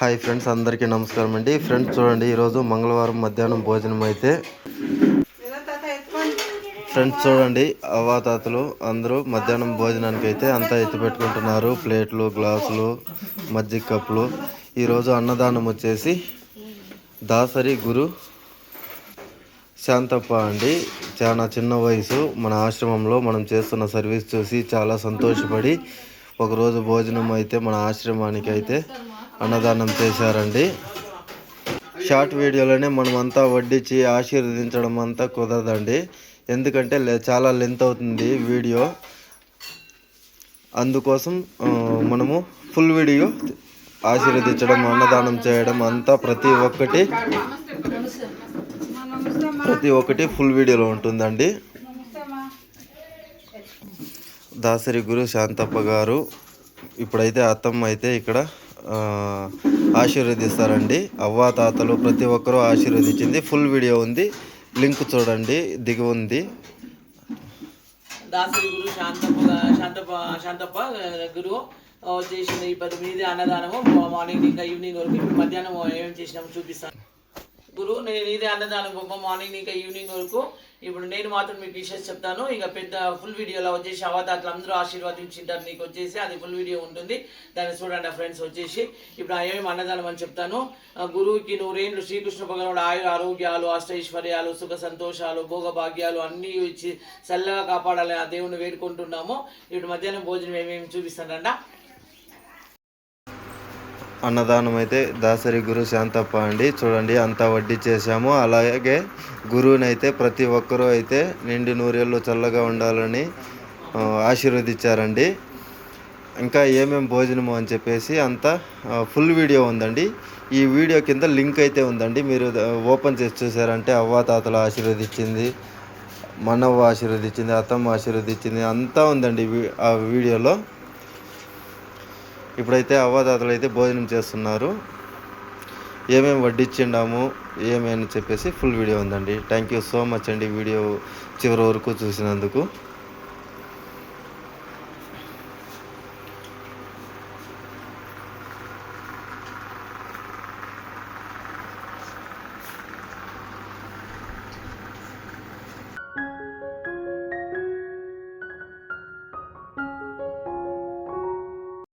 Hi friends అందరికీ నమస్కారం అండి. ఫ్రెండ్స్ చూడండి ఈరోజు మంగళవారం మధ్యాహ్నం భోజనం అయితే ఫ్రెండ్స్ చూడండి అవాతాతలు అందరూ మధ్యాహ్నం భోజనానికి అయితే అంతా ఎత్తి పెట్టుకుంటున్నారు. ప్లేట్లు గ్లాసులు మజ్జిగ కప్పులు. ఈరోజు అన్నదానం వచ్చేసి దాసరి గురు శాంతప్ప అండి. చాలా చిన్న వయసు. మన ఆశ్రమంలో మనం చేస్తున్న సర్వీస్ చూసి చాలా సంతోషపడి ఒకరోజు భోజనం అయితే మన ఆశ్రమానికి అయితే అన్నదానం చేశారండి. షార్ట్ వీడియోలోనే మనం అంతా వడ్డించి ఆశీర్వదించడం అంతా కుదరదండి. ఎందుకంటే చాలా లెంత్ అవుతుంది వీడియో. అందుకోసం మనము ఫుల్ వీడియో ఆశీర్వదించడం అన్నదానం చేయడం అంతా ప్రతి ఒక్కటి ప్రతి ఒక్కటి ఫుల్ వీడియోలో ఉంటుందండి. దాసరి గురు శాంతప్ప గారు ఇప్పుడైతే అత్తమ్మ అయితే ఇక్కడ ఆశీర్వదిస్తారండి. అవ్వా తాతలు ప్రతి ఒక్కరూ ఆశీర్వదించింది. ఫుల్ వీడియో ఉంది. లింక్ చూడండి. దిగి ఉంది. దాసరి గురు శాంతప్ప శాంతప్ప శాంతప్ప గురువు చేసిన ఈ పది మీది అన్నదానము. మార్నింగ్ ఇంకా ఈవినింగ్ వరకు ఇప్పుడు మధ్యాహ్నం ఏమేమి చేసినాము చూపిస్తాను. గురు నేను ఇదే అన్నదానం గొప్ప మార్నింగ్ ఇంకా ఈవినింగ్ వరకు ఇప్పుడు నేను మాత్రం మీకు విషయం చెప్తాను. ఇక పెద్ద ఫుల్ వీడియోలో వచ్చేసి అవతాతలు అందరూ ఆశీర్వాదించుంటారు. నీకు వచ్చేసి అది ఫుల్ వీడియో ఉంటుంది. దాన్ని చూడండి ఫ్రెండ్స్ వచ్చేసి. ఇప్పుడు ఏమేమి అన్నదానం అని చెప్తాను. ఆ గురువుకి నూరేండ్లు శ్రీకృష్ణ భగవానుడు ఆయుర ఆరోగ్యాలు అష్టైశ్వర్యాలు సుఖ సంతోషాలు భోగభాగ్యాలు అన్నీ ఇచ్చి చల్లగా కాపాడాలని ఆ దేవుని వేడుకుంటున్నాము. ఇప్పుడు మధ్యాహ్నం భోజనం ఏమేమి చూపిస్తానంట? అన్నదానం అయితే దాసరి గురు శాంతప్ప అండి. చూడండి అంతా వడ్డీ చేశాము. అలాగే గురువుని అయితే ప్రతి ఒక్కరూ అయితే నిండి నూరేళ్ళు చల్లగా ఉండాలని ఆశీర్వదించారండి. ఇంకా ఏమేమి భోజనము అని చెప్పేసి అంతా ఫుల్ వీడియో ఉందండి. ఈ వీడియో కింద లింక్ అయితే ఉందండి. మీరు ఓపెన్ చేసి చూసారంటే అవ్వాతాతలు ఆశీర్వదించింది మనవ్వ ఆశీర్వదించింది అత్తమ్మ ఆశీర్వదించింది అంతా ఉందండి వీ- ఆ వీడియోలో. ఇప్పుడైతే అవ్వదాతలు అయితే భోజనం చేస్తున్నారు. ఏమేమి వడ్డించిండాము ఏమేమి చెప్పేసి ఫుల్ వీడియో ఉందండి. థ్యాంక్ యూ సో మచ్ అండి వీడియో చివరి వరకు చూసినందుకు.